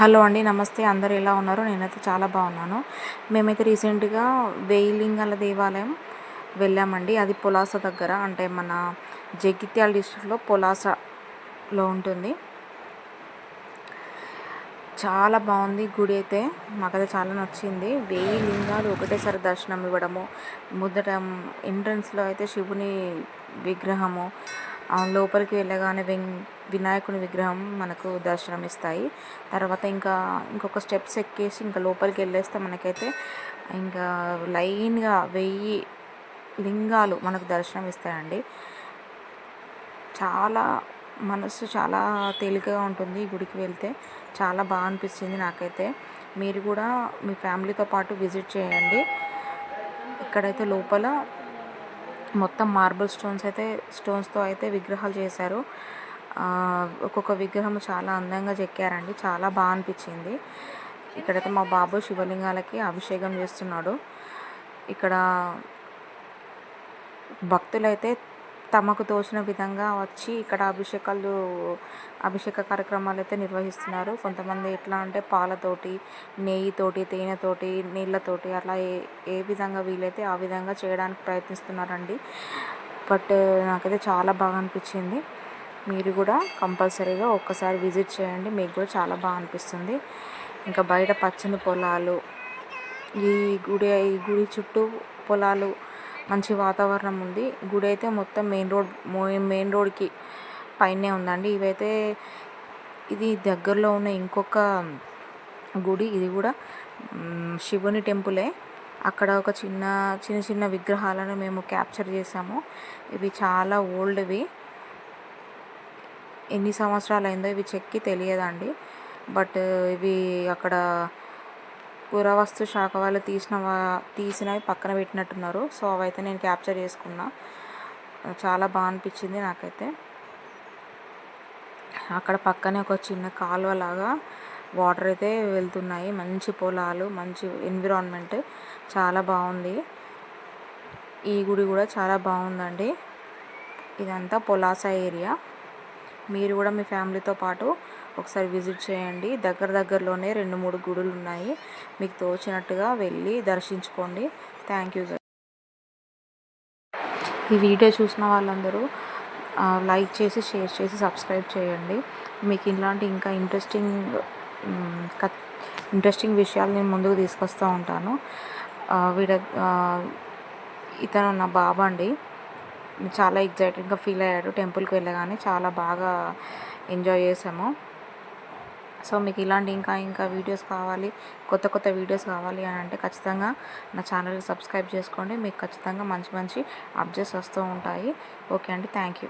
Hello అండి నమస్తే. అందరు ఎలా ఉన్నారు? నేనైతే చాలా బాగున్నాను. మేమైతే రీసెంట్గా వేయిలింగాల దేవాలయం వెళ్ళామండి. అది పొలాస దగ్గర అంటే మన జగిత్యాల డిస్ట్రిక్ట్లో పొలాసలో ఉంటుంది. చాలా బాగుంది. గుడి అయితే మాకైతే చాలా నచ్చింది. వెయ్యి లింగాలు ఒకటేసారి దర్శనం ఇవ్వడము ముద్దట ఎంట్రన్స్లో అయితే శివుని విగ్రహము లోపలికి వెళ్ళగానే వెం వినాయకుని విగ్రహం మనకు దర్శనం ఇస్తాయి. తర్వాత ఇంకా ఇంకొక స్టెప్స్ ఎక్కేసి ఇంకా లోపలికి వెళ్ళేస్తే మనకైతే ఇంకా లైన్గా వెయ్యి లింగాలు మనకు దర్శనం ఇస్తాయండి. చాలా మనసు చాలా తేలికగా ఉంటుంది గుడికి వెళ్తే. చాలా బాగా అనిపించింది నాకైతే. మీరు కూడా మీ ఫ్యామిలీతో పాటు విజిట్ చేయండి. ఇక్కడైతే లోపల మొత్తం మార్బుల్ స్టోన్స్ అయితే స్టోన్స్తో అయితే విగ్రహాలు చేశారు. ఒక్కొక్క విగ్రహం చాలా అందంగా చెక్కారండి. చాలా బాగా అనిపించింది. ఇక్కడైతే మా బాబు శివలింగాలకి అభిషేకం చేస్తున్నాడు. ఇక్కడ భక్తులైతే తమకు తోచిన విధంగా వచ్చి ఇక్కడ అభిషేకాలు అభిషేక కార్యక్రమాలు అయితే నిర్వహిస్తున్నారు. కొంతమంది ఎట్లా అంటే పాలతోటి నెయ్యితోటి తేనెతోటి నీళ్ళతోటి అట్లా ఏ ఏ విధంగా వీలైతే ఆ విధంగా చేయడానికి ప్రయత్నిస్తున్నారండి. బట్ నాకైతే చాలా బాగా అనిపించింది. మీరు కూడా కంపల్సరీగా ఒక్కసారి విజిట్ చేయండి. మీకు కూడా చాలా బాగా అనిపిస్తుంది. ఇంకా బయట పచ్చని పొలాలు ఈ గుడి ఈ గుడి చుట్టూ పొలాలు మంచి వాతావరణం ఉంది. గుడి అయితే మొత్తం మెయిన్ రోడ్ మెయిన్ రోడ్కి పైనే ఉందండి. ఇవైతే ఇది దగ్గరలో ఉన్న ఇంకొక గుడి. ఇది కూడా శివుని టెంపులే. అక్కడ ఒక చిన్న చిన్న చిన్న విగ్రహాలను మేము క్యాప్చర్ చేసాము. ఇవి చాలా ఓల్డ్వి ఎన్ని సంవత్సరాలు అయిందో ఇవి చెక్కి తెలియదండి. బట్ ఇవి అక్కడ పురావస్తు శాఖ వాళ్ళు తీసిన తీసినవి పక్కన పెట్టినట్టున్నారు. సో అవైతే నేను క్యాప్చర్ చేసుకున్నా. చాలా బాగా అనిపించింది నాకైతే. అక్కడ పక్కనే ఒక చిన్న కాలువ లాగా వాటర్ అయితే వెళ్తున్నాయి. మంచి పొలాలు మంచి ఎన్విరాన్మెంట్ చాలా బాగుంది. ఈ గుడి కూడా చాలా బాగుందండి. ఇదంతా పొలాస ఏరియా. మీరు కూడా మీ ఫ్యామిలీతో పాటు ఒకసారి విజిట్ చేయండి. దగ్గర దగ్గరలోనే రెండు మూడు గుడులు ఉన్నాయి. మీకు తోచినట్టుగా వెళ్ళి దర్శించుకోండి. థ్యాంక్ యూ ఈ వీడియో చూసిన వాళ్ళందరూ లైక్ చేసి షేర్ చేసి సబ్స్క్రైబ్ చేయండి. మీకు ఇలాంటి ఇంకా ఇంట్రెస్టింగ్ ఇంట్రెస్టింగ్ విషయాలు నేను ముందుకు తీసుకొస్తూ ఉంటాను. వీడ ఇతను నా బాబా అండి చాలా ఎగ్జైటెడ్గా ఫీల్ అయ్యాడు టెంపుల్కి వెళ్ళగానే చాలా బాగా ఎంజాయ్ చేసాము. సో మీకు ఇలాంటి ఇంకా ఇంకా వీడియోస్ కావాలి కొత్త కొత్త వీడియోస్ కావాలి అని అంటే ఖచ్చితంగా నా ఛానల్ని సబ్స్క్రైబ్ చేసుకోండి. మీకు ఖచ్చితంగా మంచి మంచి అప్డేట్స్ వస్తూ ఉంటాయి. ఓకే అండి. Thank you.